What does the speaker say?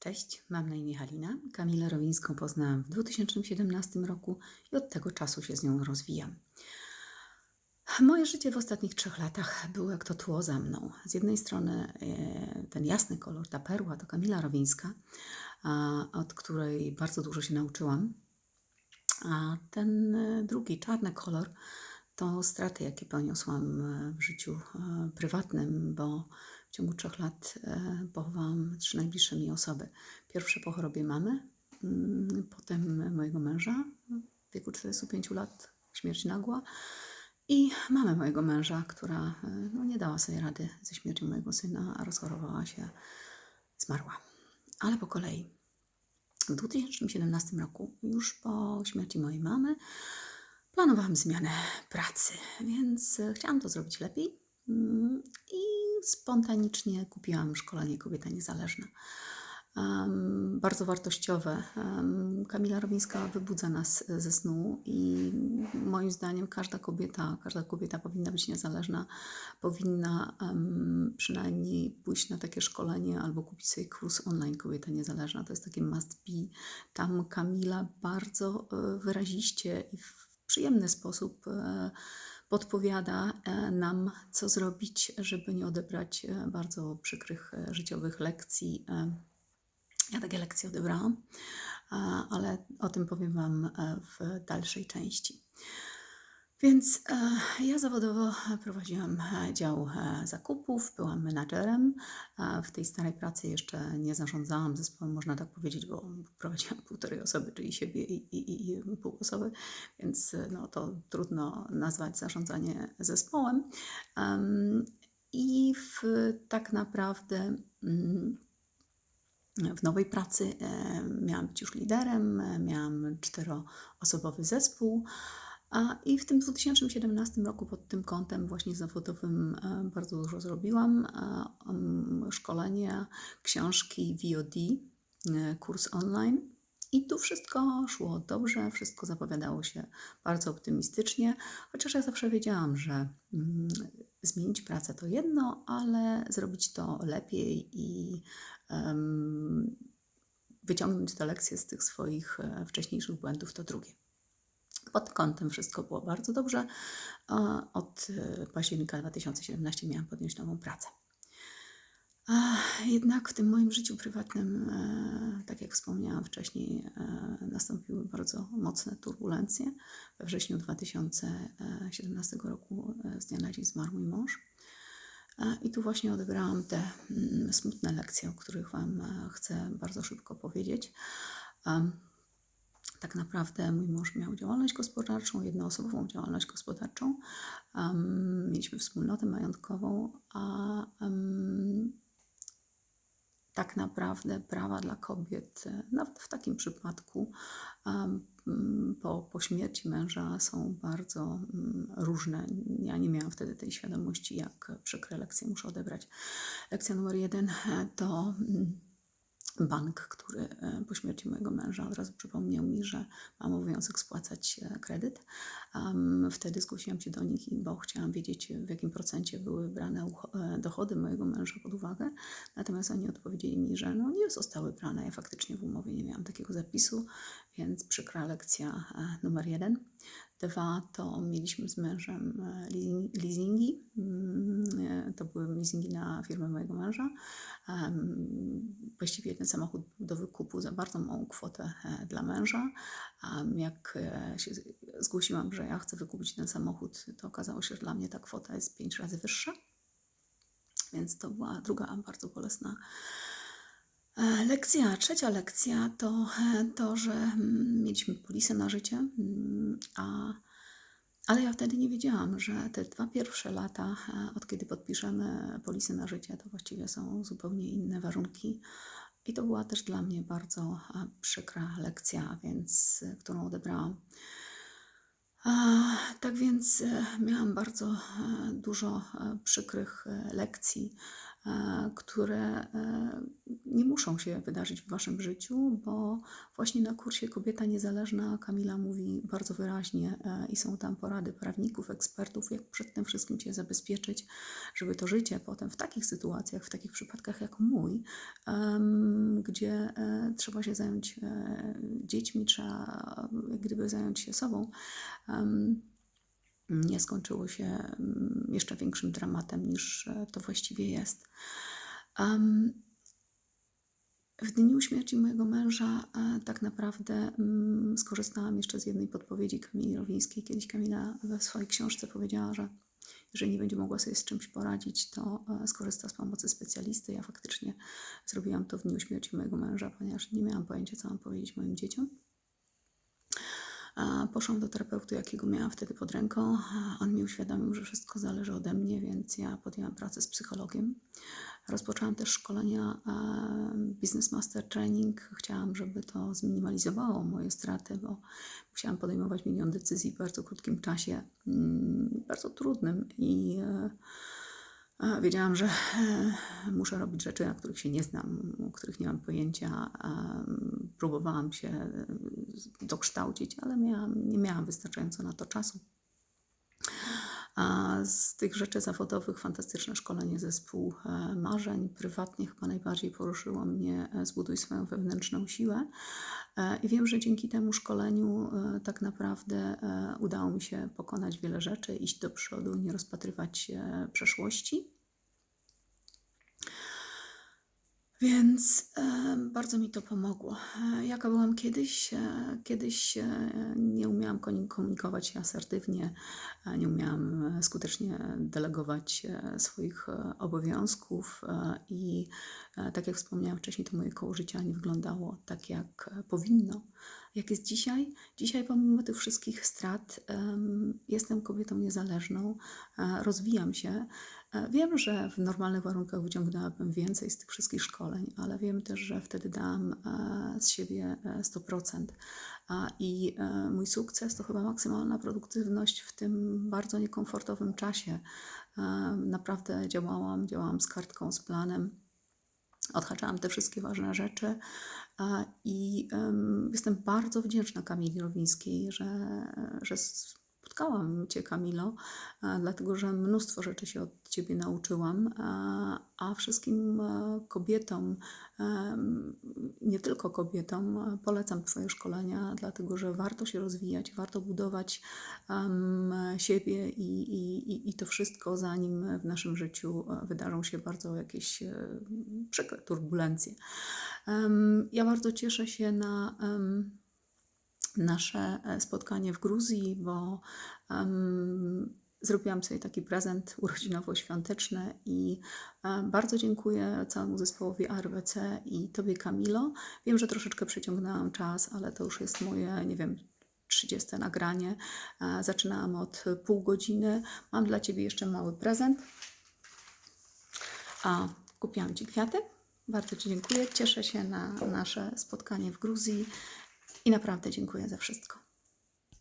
Cześć, mam na imię Halina. Kamilę Rowińską poznałam w 2017 roku i od tego czasu się z nią rozwijam. Moje życie w ostatnich trzech latach było jak to tło za mną. Z jednej strony e, ten jasny kolor, ta perła to Kamila Rowińska, od której bardzo dużo się nauczyłam. A ten e, drugi, czarny kolor, to straty, jakie poniosłam e, w życiu prywatnym, bo w ciągu trzech lat e, pochowałam trzy najbliższe mi osoby. Pierwsze po chorobie mamy, mm, potem mojego męża w wieku 45 lat, śmierć nagła i mamę mojego męża, która e, no, nie dała sobie rady ze śmiercią mojego syna, a rozchorowała się, zmarła. Ale po kolei. W 2017 roku, już po śmierci mojej mamy, planowałam zmianę pracy, więc e, chciałam to zrobić lepiej mm, i spontanicznie kupiłam szkolenie Kobieta Niezależna. Em, bardzo wartościowe. Em, Kamila Rowińska wybudza nas ze snu i moim zdaniem każda kobieta, każda kobieta powinna być niezależna, powinna em, przynajmniej pójść na takie szkolenie albo kupić sobie kurs online Kobieta Niezależna. To jest takie must be. Tam Kamila bardzo e, wyraziście i w przyjemny sposób e, podpowiada e, nam, co zrobić, żeby nie odebrać e, bardzo przykrych e, życiowych lekcji. Ja takie lekcje odebrałam, ale o tym powiem Wam w dalszej części. Więc e, ja zawodowo prowadziłam e, dział e, zakupów, byłam menadżerem. W tej starej pracy jeszcze nie zarządzałam zespołem, można tak powiedzieć, bo prowadziłam półtorej osoby, czyli siebie i, i, i pół osoby, więc no, to trudno nazwać zarządzanie zespołem. Em, I w, tak naprawdę. mm, w nowej pracy miałam być już liderem, miałam czteroosobowy zespół. A, I w tym 2017 roku pod tym kątem właśnie zawodowym e, bardzo dużo zrobiłam. E, em, Szkolenia, książki VOD, e, kurs online. I tu wszystko szło dobrze, wszystko zapowiadało się bardzo optymistycznie, chociaż ja zawsze wiedziałam, że mm, zmienić pracę to jedno, ale zrobić to lepiej i em, wyciągnąć te lekcje z tych swoich wcześniejszych błędów to drugie. Pod kątem wszystko było bardzo dobrze. Od e, października 2017 miałam podjąć nową pracę. Jednak w tym moim życiu prywatnym, e, tak jak wspomniałam wcześniej, e, nastąpiły bardzo mocne turbulencje. We wrześniu 2017 roku z dnia na dzień zmarł mój mąż. I tu właśnie odebrałam te mm, smutne lekcje, o których Wam chcę bardzo szybko powiedzieć. Tak naprawdę mój mąż miał działalność gospodarczą, jednoosobową działalność gospodarczą. Em, Mieliśmy wspólnotę majątkową, a em, tak naprawdę prawa dla kobiet, e, nawet w takim przypadku, po, po śmierci męża są bardzo mm, różne. Ja nie miałam wtedy tej świadomości, jak przykre lekcje muszę odebrać. Lekcja numer jeden e, to mm, bank, który e, po śmierci mojego męża od razu przypomniał mi, że mam obowiązek spłacać e, kredyt. Wtedy zgłosiłam się do nich, bo chciałam wiedzieć, w jakim procencie były brane e, dochody mojego męża pod uwagę. Natomiast oni odpowiedzieli mi, że no nie zostały brane. Ja faktycznie w umowie nie miałam takiego zapisu, więc przykra lekcja numer jeden. Dwa to mieliśmy z mężem leasing- leasingi. Mm, e, To były leasingi na firmę mojego męża. Właściwie ten samochód do wykupu za bardzo małą kwotę e, dla męża. Jak e, się zgłosiłam, że ja chcę wykupić ten samochód, to okazało się, że dla mnie ta kwota jest pięć razy wyższa. Więc to była druga bardzo bolesna E, Lekcja, trzecia lekcja to to, że mm, mieliśmy polisę na życie, mm, a, ale ja wtedy nie wiedziałam, że te dwa pierwsze lata, e, od kiedy podpiszemy polisę na życie, to właściwie są zupełnie inne warunki. I to była też dla mnie bardzo e, przykra lekcja, więc, e, którą odebrałam. Tak więc miałam bardzo dużo przykrych lekcji które e, nie muszą się wydarzyć w Waszym życiu, bo właśnie na kursie Kobieta Niezależna Kamila mówi bardzo wyraźnie e, i są tam porady prawników, ekspertów, jak przed tym wszystkim Cię zabezpieczyć, żeby to życie potem w takich sytuacjach, w takich przypadkach jak mój, gdzie e, trzeba się zająć e, dziećmi, trzeba jak gdyby zająć się sobą, nie skończyło się mm, jeszcze większym dramatem niż e, to właściwie jest. W dniu śmierci mojego męża e, tak naprawdę mm, skorzystałam jeszcze z jednej podpowiedzi Kamili Rowińskiej. Kiedyś Kamila we swojej książce powiedziała, że jeżeli nie będzie mogła sobie z czymś poradzić, to e, skorzysta z pomocy specjalisty. Ja faktycznie zrobiłam to w dniu śmierci mojego męża, ponieważ nie miałam pojęcia, co mam powiedzieć moim dzieciom. Poszłam do terapeuty, jakiego miałam wtedy pod ręką. On mi uświadomił, że wszystko zależy ode mnie, więc ja podjęłam pracę z psychologiem. Rozpoczęłam też szkolenia Business Master Training. Chciałam, żeby to zminimalizowało moje straty, bo musiałam podejmować milion decyzji w bardzo krótkim czasie, mm, bardzo trudnym i e, Wiedziałam, że e, muszę robić rzeczy, na których się nie znam, o których nie mam pojęcia. Próbowałam się dokształcić, ale miałam, nie miałam wystarczająco na to czasu. A z tych rzeczy zawodowych fantastyczne szkolenie zespół e, marzeń. Prywatnie chyba najbardziej poruszyło mnie e, Zbuduj swoją wewnętrzną siłę. E, I wiem, że dzięki temu szkoleniu tak naprawdę udało mi się pokonać wiele rzeczy, iść do przodu, nie rozpatrywać przeszłości. Więc e, bardzo mi to pomogło. E, jaka byłam kiedyś? E, kiedyś e, nie umiałam komunikować się asertywnie, e, nie umiałam e, skutecznie delegować e, swoich e, obowiązków e, i e, tak jak wspomniałam wcześniej, to moje koło życia nie wyglądało tak, jak powinno. Jak jest dzisiaj? Dzisiaj, pomimo tych wszystkich strat, em, jestem kobietą niezależną, e, rozwijam się. E, Wiem, że w normalnych warunkach wyciągnęłabym więcej z tych wszystkich szkoleń, ale wiem też, że wtedy dałam e, z siebie e, 100%. A I mój sukces to chyba maksymalna produktywność w tym bardzo niekomfortowym czasie. Naprawdę działałam, działałam z kartką, z planem. Odhaczałam te wszystkie ważne rzeczy i em, jestem bardzo wdzięczna Kamili Rowińskiej, że, że spotkałam Cię, Kamilo, a, dlatego że mnóstwo rzeczy się od Ciebie nauczyłam, a, a wszystkim e, kobietom, nie tylko kobietom, e, polecam Twoje szkolenia, dlatego że warto się rozwijać, warto budować siebie i, i, i- to wszystko, zanim w naszym życiu e, wydarzą się bardzo jakieś e, przykre turbulencje. Ja bardzo cieszę się na nasze e, spotkanie w Gruzji, bo em, zrobiłam sobie taki prezent urodzinowo-świąteczny i e, bardzo dziękuję całemu zespołowi ARWC i Tobie, Kamilo. Wiem, że troszeczkę przeciągnęłam czas, ale to już jest moje, nie wiem, 30 nagranie. E, Zaczynałam od pół godziny. Mam dla Ciebie jeszcze mały prezent. A kupiłam Ci kwiaty. Bardzo Ci dziękuję. Cieszę się na nasze spotkanie w Gruzji i naprawdę dziękuję za wszystko.